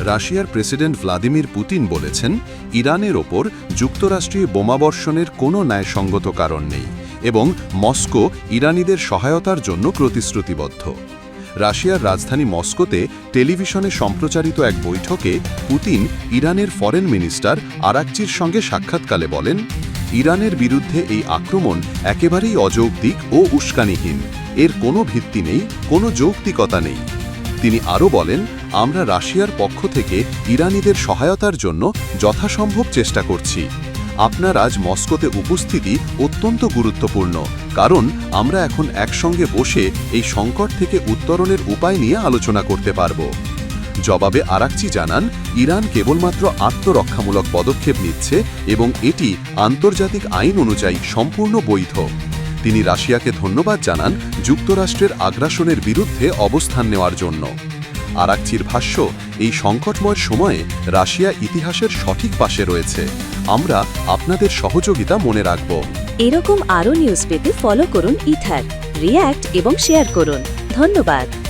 রাশিয়ার president Vladimir Putin বলেছেন, ইরানের ওপর যুক্তরাষ্ট্রীয় বোমাবর্ষণের কোনো ন্যায়সঙ্গত কারণ নেই এবং মস্কো ইরানিদের সহায়তার জন্য প্রতিশ্রুতিবদ্ধ। রাশিয়ার রাজধানী মস্কোতে টেলিভিশনে সম্প্রচারিত এক বৈঠকে পুতিন ইরানের ফরেন মিনিস্টার আরাকচির সঙ্গে সাক্ষাৎকালে বলেন, ইরানের বিরুদ্ধে এই আক্রমণ একেবারেই অযৌক্তিক ও উস্কানিহীন। এর কোনো ভিত্তি নেই, কোনো যৌক্তিকতা নেই। তিনি আরও বলেন, আমরা রাশিয়ার পক্ষ থেকে ইরানিদের সহায়তার জন্য যথাসম্ভব চেষ্টা করছি। আপনার আজ মস্কোতে উপস্থিতি অত্যন্ত গুরুত্বপূর্ণ, কারণ আমরা এখন একসঙ্গে বসে এই সংকট থেকে উত্তরণের উপায় নিয়ে আলোচনা করতে পারব। জবাবে আরাকচি জানান, ইরান কেবলমাত্র আত্মরক্ষামূলক পদক্ষেপ নিচ্ছে এবং এটি আন্তর্জাতিক আইন অনুযায়ী সম্পূর্ণ বৈধ। তিনি রাশিয়াকে ধন্যবাদ জানান যুক্তরাষ্ট্রের আগ্রাসনের বিরুদ্ধে অবস্থান নেওয়ার জন্য। আরাকচির ভাষ্য, এই সংকটময় সময়ে রাশিয়া ইতিহাসের সঠিক পাশে রয়েছে। আমরা আপনাদের সহযোগিতা মনে রাখব। এরকম আরও নিউজ পেতে ফলো করুন ইথার রিয়্যাক্ট এবং শেয়ার করুন। ধন্যবাদ।